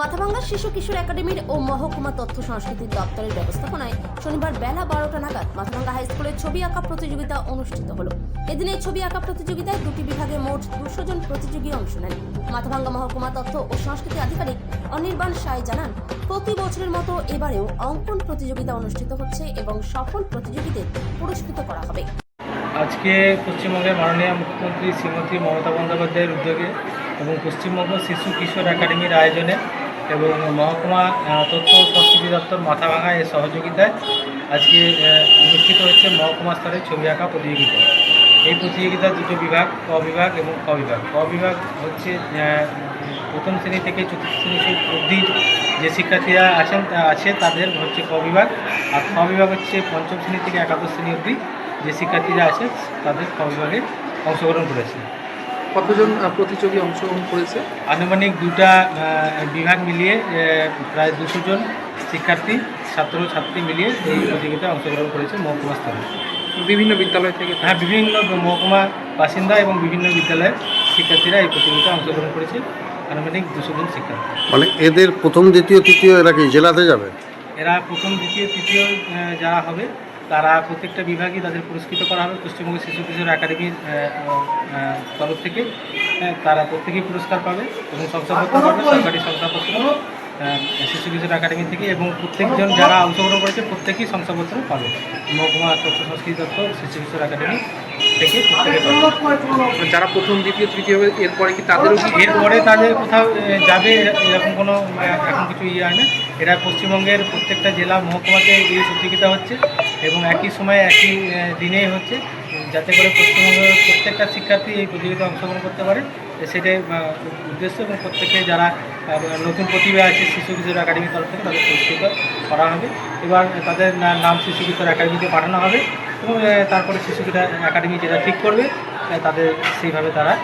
মাথাভাঙ্গা শিশু কিশোর একাডেমির ও মহকুমা তথ্য সংস্কৃতি দপ্তরের ব্যবস্থাপনায় শনিবার বেলা বারোটা নাগাদ মাথাভাঙ্গা হাই স্কুলের ছবি আঁকা প্রতিযোগিতা অনুষ্ঠিত হলো। এদিন এই ছবি আঁকা প্রতিযোগিতায় দুটি বিভাগে মোট দুশো জন প্রতিযোগী অংশ নেন। মাথাভাঙ্গা মহকুমা তথ্য ও সংস্কৃতি আধিকারিক অনির্বাণ সাই জানান, প্রতি বছরের মতো এবারেও অঙ্কন প্রতিযোগিতা অনুষ্ঠিত হচ্ছে এবং সফল প্রতিযোগীদের পুরস্কৃত করা হবে। আজকে পশ্চিমবঙ্গের মাননীয় মুখ্যমন্ত্রী শ্রীমতী মমতা বন্দ্যোপাধ্যায়ের উদ্যোগে এবং পশ্চিমবঙ্গ শিশু কিশোর একাডেমির আয়োজনে এবং মহকুমা তথ্য সংস্কৃতি দপ্তর মাথাভাঙা এর সহযোগিতায় আজকে অনুষ্ঠিত হচ্ছে মহকুমা স্তরের ছবি আঁকা প্রতিযোগিতা। এই প্রতিযোগিতা দুটো বিভাগ, ক বিভাগ এবং ক বিভাগ। ক বিভাগ হচ্ছে প্রথম শ্রেণি থেকে চতুর্থ শ্রেণি অবধি যে শিক্ষার্থীরা আছেন আছে তাদের হচ্ছে ক বিভাগ। আর খ বিভাগ হচ্ছে পঞ্চম শ্রেণি থেকে একাদশ শ্রেণি অবধি যে শিক্ষার্থীরা আছে, তাদের খ বিভাগে অংশগ্রহণ করেছে। কতজন প্রতিযোগী অংশগ্রহণ করেছে? আনুমানিক দুটা বিভাগ মিলিয়ে প্রায় দুশো জন শিক্ষার্থী ছাত্র ছাত্রী মিলিয়ে এই প্রতিযোগিতায় অংশগ্রহণ করেছে মহকুমা স্তরে। বিভিন্ন বিদ্যালয় থেকে হ্যাঁ বিভিন্ন মহকুমা বাসিন্দা এবং বিভিন্ন বিদ্যালয়ের শিক্ষার্থীরা এই প্রতিযোগিতায় অংশগ্রহণ করেছে। আনুমানিক দুশো জন শিক্ষার্থী। মানে এদের প্রথম দ্বিতীয় তৃতীয় এরা কি জেলাতে যাবে? এরা প্রথম দ্বিতীয় তৃতীয় যারা হবে। তারা প্রত্যেকটা বিভাগই তাদের পুরস্কৃত করা হবে। পশ্চিমবঙ্গ শিশু কিশোর একাডেমির তরফ থেকে তারা প্রত্যেকেই পুরস্কার পাবে এবং শংসাপত্র পাবে সরকারি শংসাপত্র শিশু কিশোর একাডেমি থেকে এবং প্রত্যেকজন যারা অংশগ্রহণ করেছে প্রত্যেকেই শংসাপত্র পাবে। মহকুমা তথ্য সংস্কৃতি দপ্তর শিশু কিশোর একাডেমি থেকে যারা প্রথম দ্বিতীয় তৃতীয় হবে এরপরে কি তাদেরও কি এরপরে তাদের কোথাও যাবে এরকম কোনো এখন কিছু ইয়ে হয় না। এরা পশ্চিমবঙ্গের প্রত্যেকটা জেলা মহকুমাতে এই প্রতিযোগিতা হচ্ছে। এবং একই সময়ে একই দিনেই হচ্ছে, যাতে করে পশ্চিমবঙ্গের প্রত্যেকটা শিক্ষার্থী এই প্রতিযোগিতায় অংশগ্রহণ করতে পারে। সেটাই উদ্দেশ্য এবং প্রত্যেকে যারা নতুন প্রতিভা আছে, শিশু কিশোর একাডেমির তরফ থেকে তাদের পুরস্কৃত করা হবে। এবার তাদের নাম শিশু কিশোর একাডেমিতে পাঠানো হবে এবং তারপরে শিশু কিশোর একাডেমি যেটা ঠিক করবে তাদের সেইভাবে তারা,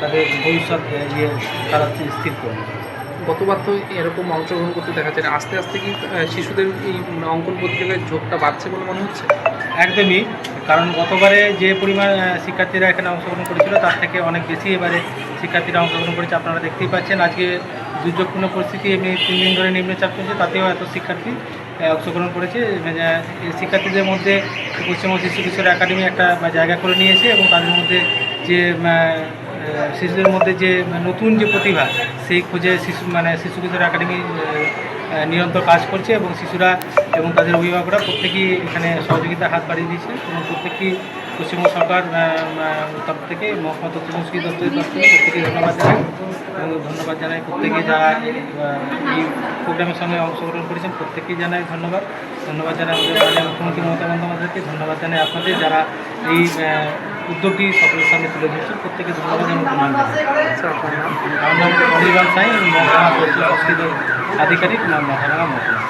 তাদের ভবিষ্যৎ ইয়ে তারা স্থির করবে। গতবার তো এরকম অংশগ্রহণ করতে দেখা যায় আস্তে আস্তে কি শিশুদের এই অঙ্কন প্রতিযোগিতায় ঝোঁকটা বাড়ছে বলে মনে হচ্ছে? একদমই, কারণ গতবারে যে পরিমাণ শিক্ষার্থীরা এখানে অংশগ্রহণ করেছিল, তার থেকে অনেক বেশি এবারে শিক্ষার্থীরা অংশগ্রহণ করেছে, আপনারা দেখতেই পাচ্ছেন। আজকে দুর্যোগপূর্ণ পরিস্থিতি, এমনি তিন দিন ধরে নিম্নচাপ চলছে, তাতেও এত শিক্ষার্থী অংশগ্রহণ করেছে। শিক্ষার্থীদের মধ্যে পশ্চিমবঙ্গ শিশু কিশোর একাডেমি একটা জায়গা করে নিয়েছে এবং তাদের মধ্যে যে শিশুদের মধ্যে যে নতুন যে প্রতিভা, সেই খোঁজে শিশু মানে শিশু কিশোর একাডেমি নিরন্তর কাজ করছে এবং শিশুরা এবং তাদের অভিভাবকরা প্রত্যেকেই এখানে সহযোগিতার হাত বাড়িয়ে দিয়েছে এবং প্রত্যেকটি পশ্চিমবঙ্গ সরকার তরফ থেকে, মহকুমা তথ্য সংস্কৃতি দপ্তরের তরফ থেকে প্রত্যেকে ধন্যবাদ জানাই এবং ধন্যবাদ জানাই প্রত্যেকে যারা এই প্রোগ্রামের সঙ্গে অংশগ্রহণ করেছেন প্রত্যেকেই জানাই ধন্যবাদ। ধন্যবাদ জানাই আমাদের মুখ্যমন্ত্রী মমতা বন্দ্যোপাধ্যায়কে, ধন্যবাদ জানাই আপনাদের যারা এই উদ্যোগটি সকলের সামনে তুলে ধরছেন প্রত্যেকে ধন্যবাদ এবং প্রমাণ আচ্ছা নাম? আমার নাম অনির্বাণ সাই মহকুমা তথ্য আধিকারিক, নাম মহারানা মহকুমা